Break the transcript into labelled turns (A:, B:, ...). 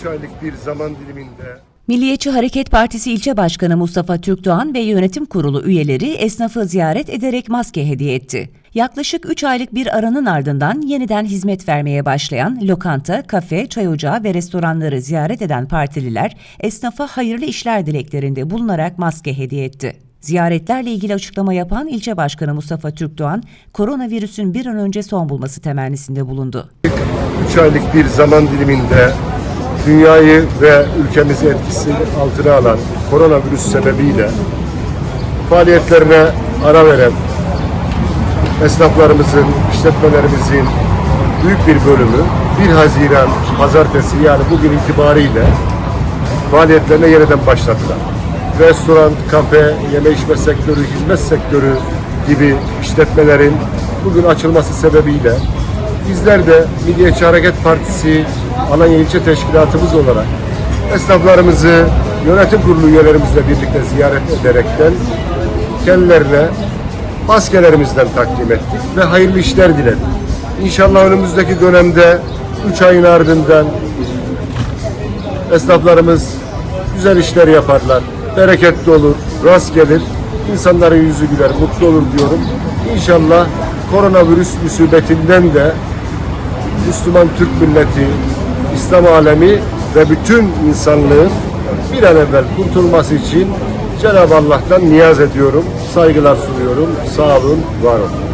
A: 3 aylık bir zaman diliminde
B: Milliyetçi Hareket Partisi İlçe Başkanı Mustafa Türkdoğan ve yönetim kurulu üyeleri esnafı ziyaret ederek maske hediye etti. Yaklaşık 3 aylık bir aranın ardından yeniden hizmet vermeye başlayan lokanta, kafe, çay ocağı ve restoranları ziyaret eden partililer esnafa hayırlı işler dileklerinde bulunarak maske hediye etti. Ziyaretlerle ilgili açıklama yapan ilçe başkanı Mustafa Türkdoğan, koronavirüsün bir an önce son bulması temennisinde bulundu.
A: 3 aylık bir zaman diliminde dünyayı ve ülkemizi etkisi altına alan koronavirüs sebebiyle faaliyetlerine ara veren esnaflarımızın, işletmelerimizin büyük bir bölümü 1 Haziran pazartesi yani bugün itibariyle faaliyetlerine yeniden başladılar. Restoran, kafe, yeme içme sektörü, hizmet sektörü gibi işletmelerin bugün açılması sebebiyle bizler de Milliyetçi Hareket Partisi Alanya İlçe Teşkilatımız olarak esnaflarımızı yönetim kurulu üyelerimizle birlikte ziyaret ederekten kendilerine maskelerimizden takdim ettik ve hayırlı işler diledik. İnşallah önümüzdeki dönemde 3 ayın ardından esnaflarımız güzel işler yaparlar. Bereketli olur, rast gelir. insanların yüzü güler, mutlu olur diyorum. İnşallah koronavirüs musibetinden de Müslüman Türk milleti, İslam alemi ve bütün insanlığın bir an evvel kurtulması için Cenab-ı Allah'tan niyaz ediyorum. Saygılar sunuyorum. Sağ olun, var olun.